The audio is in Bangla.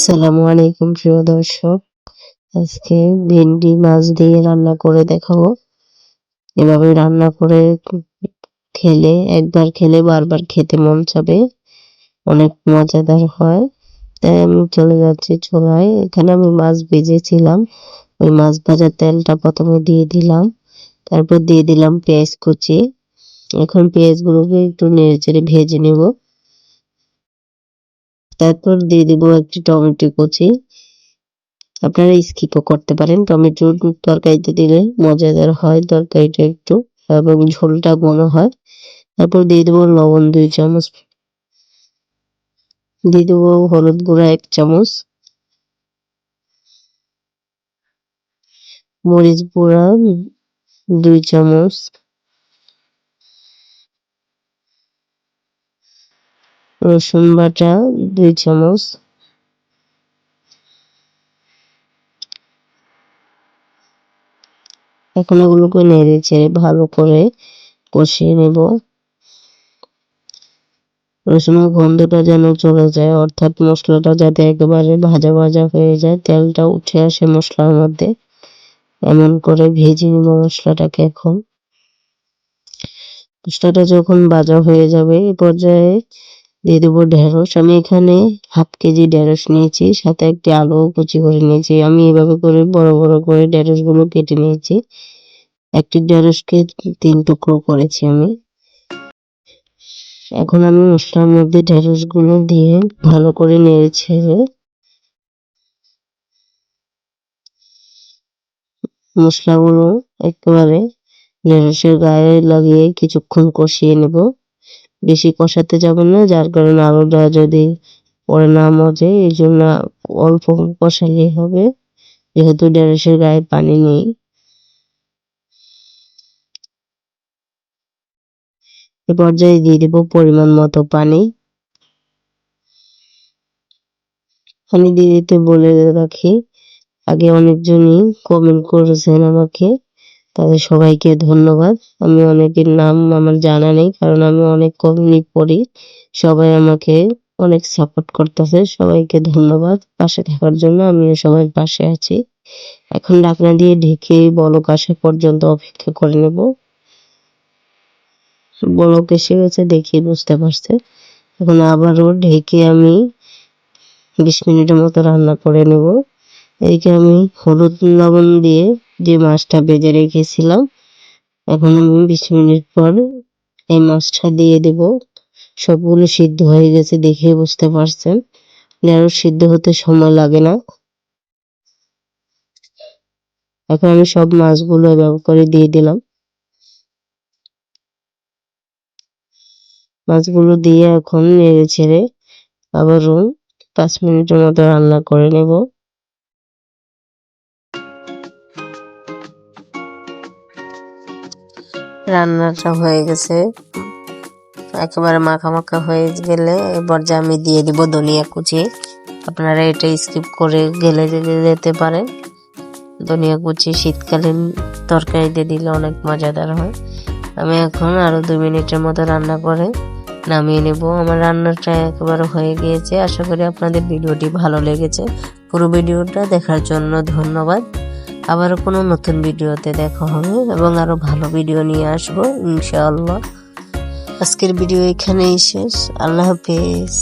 আসসালামু আলাইকুম, প্রিয় দর্শক। আজকে ভেন্ডি, মাছ দিয়ে রান্না করে দেখাবো। এভাবে রান্না করে খেলে, একবার খেলে বারবার খেতে মন চাবে। অনেক মজাদার হয়। তাই আমি চলে যাচ্ছি চোলায়। এখানে আমি মাছ ভেজেছিলাম। ওই মাছ ভাজার তেলটা প্রথমে দিয়ে দিলাম। তারপর দিয়ে দিলাম পেঁয়াজ কুচি। এখন পেঁয়াজগুলোকে একটু নেড়ে চেড়ে ভেজে নেব। তারপর দিয়ে দিব একটি টমেটো কুচি। আপনারা স্কিপও করতে পারেন। টমেটো তরকারিতে দিলে মজাদার হয়, তরকারিটা একটু, এবং ঝোলটা ঘন হয়। তারপর দিয়ে দেবো লবণ দুই চামচ। দিয়ে দেবো হলুদ গুঁড়া এক চামচ। মরিচ গুঁড়া দুই চামচ। রসুন বাটা দুই চামচ। এখন ওগুলোকে নেড়ে চেড়ে ভালো করে কষিয়ে নেব। রসুনের গন্ধটা যেন চলে যায়, অর্থাৎ মশলাটা যাতে একেবারে ভাজা ভাজা হয়ে যায়, তেলটা উঠে আসে মশলার মধ্যে। এমন করে ভেজে নেব মশলাটাকে এখন। মশলাটা যখন ভাজা হয়ে যাবে এই পর্যায়ে দিয়ে দেবো ঢেঁড়স। আমি এখানে হাফ কেজি ঢেঁড়স নিয়েছি, সাথে একটি আলু কুচি করে নিয়েছি। আমি এভাবে করে বড় বড় করে ঢেঁড়সগুলো কেটে নিয়েছি। একটি ঢেঁড়সকে তিন টুকরো করেছি আমি। এখন আমি মশলার মধ্যে ঢেঁড়সগুলো দিয়ে ভালো করে নেড়ে ছেড়ে মশলাগুলো একেবারে ঢেঁড়সের গায়ে লাগিয়ে কিছুক্ষণ কষিয়ে নেব। বেশি কষাতে যাব না, যার কারণে আলুটা যদি পরে না মজে, এই জন্য অল্প কষালেই হবে। যেহেতু ঢেঁড়সের গায়ে পানি নেই। এ পর্যায়ে দিয়ে দেব পরিমাণ মতো পানি। পানি দিয়ে দিতে বলে রাখি। আগে অনেকজনই কমেন্ট করেছেন আমাকে। তাদের সবাইকে ধন্যবাদ। আমি অনেকের নাম আমার জানা নেই, কারণ আমি অনেক কমেন্টই পড়ি। সবাই আমাকে অনেক সাপোর্ট করতেছে, সবাইকে ধন্যবাদ। পাশে থাকার জন্য আমিও সবার পাশে আছি। এখন ঢাকনা দিয়ে ঢেকে বলক আসা পর্যন্ত অপেক্ষা করে নেব। বলক এসে গেছে দেখি, বুঝতে পারছে। এখন আবারও ঢেকে আমি বিশ মিনিটের মতো রান্না করে নেব। এইকে আমি হলুদ লবণ দিয়ে যে মাছটা ভেজে রেখেছিলাম, এখন আমি বিশ মিনিট পর এই মাছটা দিয়ে দেব। সবগুলো সিদ্ধ হয়ে গেছে দেখে বুঝতে পারছেন ঢেঁড়স সিদ্ধ হতে সময় লাগে না। এখন আমি সব মাছগুলো ব্যবহার করে দিয়ে দিলাম। মাছগুলো দিয়ে এখন নেড়ে ছেড়ে আবারও পাঁচ মিনিটের মতো রান্না করে নেব। রান্নাটা হয়ে গেছে। একেবারে মাখা মাখা হয়ে গেলে এবার যে আমি দিয়ে দিব ধনিয়া কুচি। আপনারা এটা স্কিপ করে গেলে যেতে পারেন। ধনিয়া কুচি শীতকালীন তরকারিতে দিলে অনেক মজাদার হয়। আমি এখন আরও দুই মিনিটের মতো রান্না করে নামিয়ে নেব। আমার রান্নাটা একেবারে হয়ে গিয়েছে। আশা করি আপনাদের ভিডিওটি ভালো লেগেছে। পুরো ভিডিওটা দেখার জন্য ধন্যবাদ। আবারও কোনো নতুন ভিডিওতে দেখা হবে এবং আরও ভালো ভিডিও নিয়ে আসব, ইনশাআল্লাহ। আজকের ভিডিও এখানেই শেষ। আল্লাহ হাফেজ।